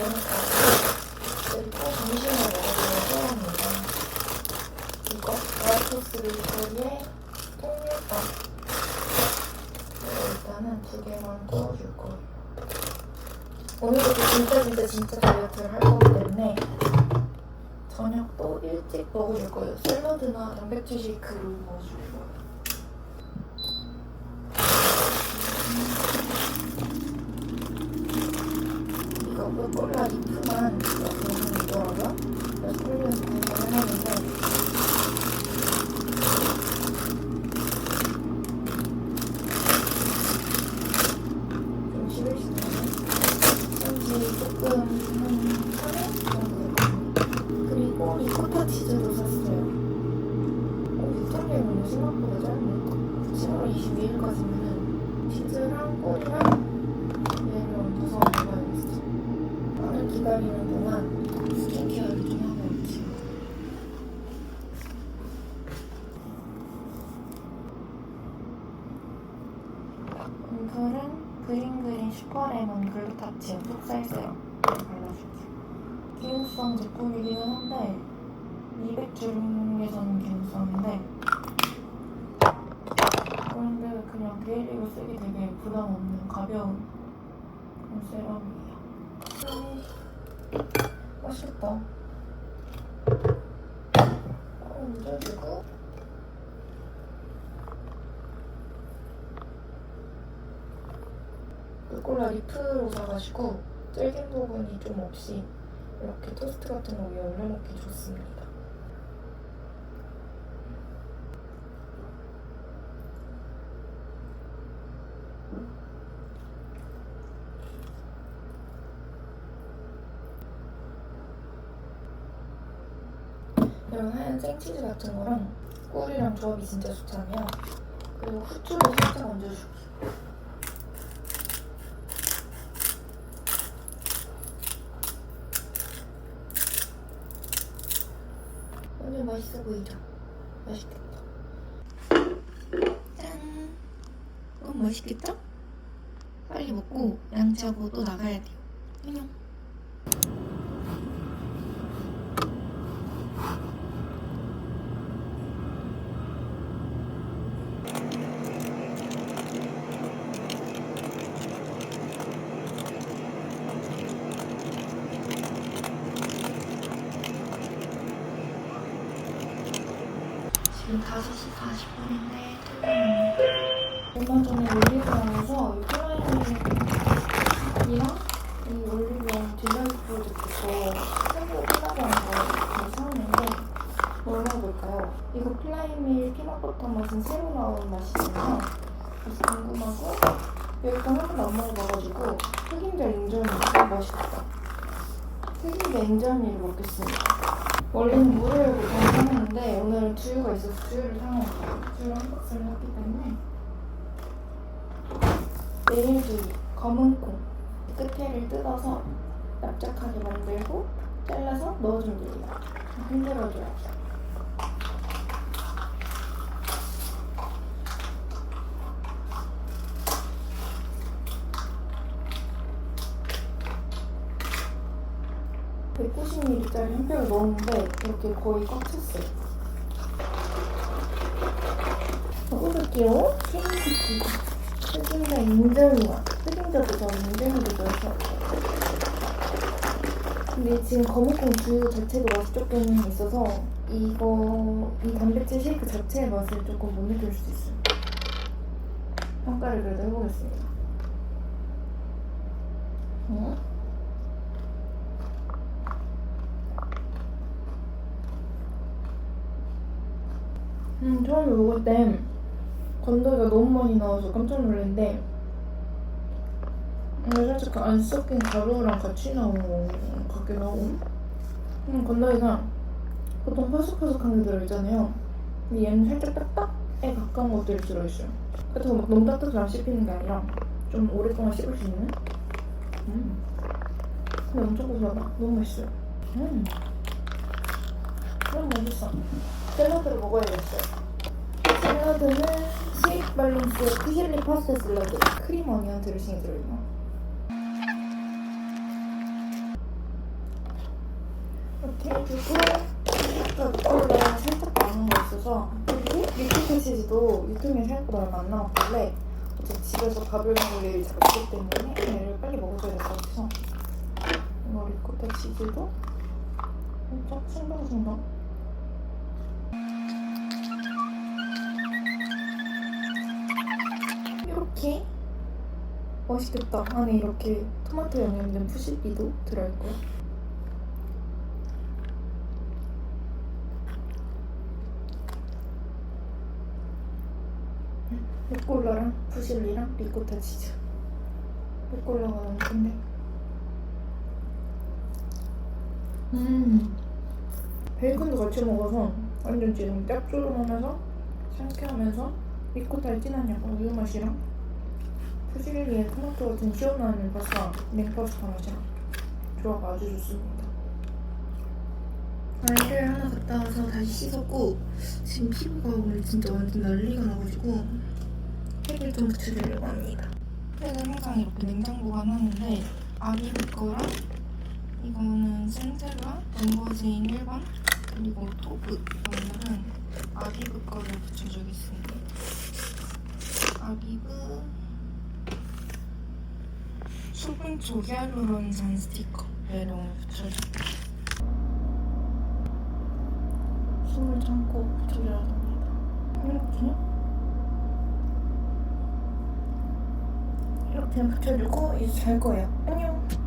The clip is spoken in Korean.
그리고 점심을 먹어주는 소원입니다. 이거 와이토스 밀가루에 통밀빵. 일단은 두 개만 구워줄 거예요. 오늘도 진짜 진짜 진짜 다이어트를 할 거기 때문에 저녁도 일찍 먹어줄 거예요. 샐러드나 단백질 쉐이크를 먹어줄 거예요. 이거 리프만 여기는 있더라고요. 그래서 폴리에서 구입을 해놨는데 좀수 있나요? 한지 조금 한 3일 정도. 그리고 리코타 치즈도 샀어요. 어, 유통기한이 생각보다 짧네. 7월 22일까지면은 치즈랑 꿀이랑 기다리는 동안 스킨케어를 좀 하고 있지. 오늘은 그린그린 슈퍼레몬 글루타치온 푹살세요. 발라줄게. 기능성 제품이기는 한데 200 중에서는 기능성인데 그런데 그냥 데일리로 쓰기 되게 부담 없는 가벼운 그런 세럼이에요. 음, 맛있겠다. 어, 얹어주고 루꼴라 리프로 사가지고 질긴 부분이 좀 없이 이렇게 토스트 같은 거 위에 올려 먹기 좋습니다. 이런 하얀 생치즈 같은 거랑 꿀이랑 조합이 진짜 좋잖아요. 그리고 후추도 살짝 얹어줄게요. 완전 맛있어 보이죠? 맛있겠다. 짠! 이건 맛있겠죠? 빨리 먹고 양치하고 또 나가야 돼요. 안녕. 지금 5시 40분인데 얼마 전에 올리브영에서 이 플라이밍이랑 이 올리브영 디자인 프로젝트에서 새로 끝나고 한거 사왔는데 뭘 먹어볼까요? 이거 플라이밀 피넛버터 맛은 새로 나온 맛이잖아요. 그래서 궁금하고 여기가 한 번도 안 먹어봐가지고 흑임자 인절미 맛있겠다. 흑임자 인절미를 먹겠습니다 원래는 물을 보통 사먹는데 오늘은 두유가 있어서 두유를 사먹었어요. 두유를 한 박스를 샀기 때문에 메밀두유, 검은 콩 끝에를 뜯어서 납작하게 만들고 잘라서 됩니다. 흔들어줘야죠. 190ml짜리 한 팩을 넣었는데 이렇게 거의 꽉 찼어요. 먹어볼게요. 케이크 흑임자 인절미와 흑임자도 저는 인절미도 넣어서 근데 지금 거무콩 두유 자체도 맛이 조금 있어서 이거 이 단백질 쉐이크 자체의 맛을 조금 못 느낄 수 있어요. 평가를 그래도 해보겠습니다. 음? 음, 처음에 먹을 때 건더기가 너무 많이 나와서 깜짝 놀랐는데 이게 살짝 안 섞인 가루랑 같이 나온 거 같기도 하고. 음, 건더기가 보통 파삭파삭한 게 들어있잖아요. 근데 얘는 살짝 딱딱에 가까운 것들이 들어있어요. 그래서 막 너무 딱딱해서 안 씹히는 게 아니라 좀 오랫동안 씹을 수 있는? 음. 근데 엄청 고소하다. 너무 맛있어요. 음. 너무 맛있어 샐러드를 먹어야겠어요. 샐러드는 쉐이크 발론스 피실리 파스타 샐러드 크림 어니언 드레싱이 들어있나? 이렇게 해주고 콜라 살짝 남은 거 있어서 그리고 유튜브 시즈도 유튜브에 생각보다 얼마 안 나왔길래 어차피 집에서 밥을 먹을 일이 잘 없기 때문에 얘를 빨리 먹어줘야 될것 같아서 이거 리코타 치즈도 살짝 충동충동 이렇게 맛있겠다. 안에 이렇게 토마토 양념된 푸시비도 들어있고요. 루꼴라랑 푸실리랑 리코타 치즈. 루꼴라가 너무 큰데. 음. 베이컨도 같이 먹어서 완전 지금 짭조름하면서 상쾌하면서 리코타의 진한 약간 우유 맛이랑 푸실리의 토마토 같은 시원한 파스타, 냉파스타 맛이랑 조화가 아주 좋습니다. 알을 하나 갔다 와서 다시 씻었고 지금 피부가 오늘 진짜 완전 난리가 나가지고 팩을 좀 붙여주려고 합니다. 팩은 항상 이렇게 냉장 보관하는데 아비브 거랑 이거는 센텔라, 넘버제인 1번 그리고 토브 오늘은 아비브 거를 붙여주겠습니다. 아비브 수분초 히알루론산 스티커 얘를 오늘 붙여줄게요. 숨을 참고 붙여줘야 됩니다. 이렇게 이렇게 붙여주고 이제 잘 거예요. 안녕.